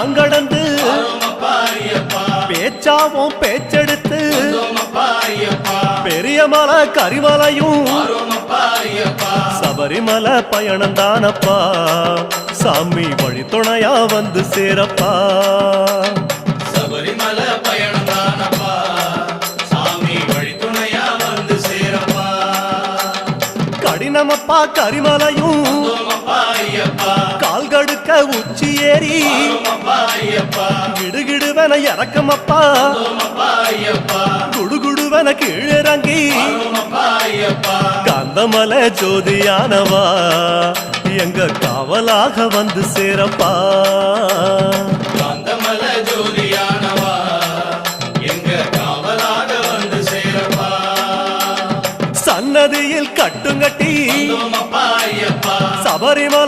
நாங்கடந்து பேச்சாவும் பேச்செடுத்து பெரியமலை கரிமலையும் சபரிமலை பயணம் தானப்பா. சாமி வழி துணையா வந்து சேரப்பா. சபரிமலை பயணம் தானப்பா. சாமி வழி துணையா வந்து சேரப்பா. கடினமப்பா கரிமலையும் உச்சி ஏறி. கிடுகிடுவன இறக்கமப்பா. குடுகுடுவன கீழிறங்கி. கந்தமலை ஜோதியானவா. எங்க காவலாக வந்து சேரப்பா. காந்தமல ஜோதியானவா. எங்க காவலாக வந்து சேரப்பா. சன்னதியில் கட்டுங்கட்டி. சபரிமலை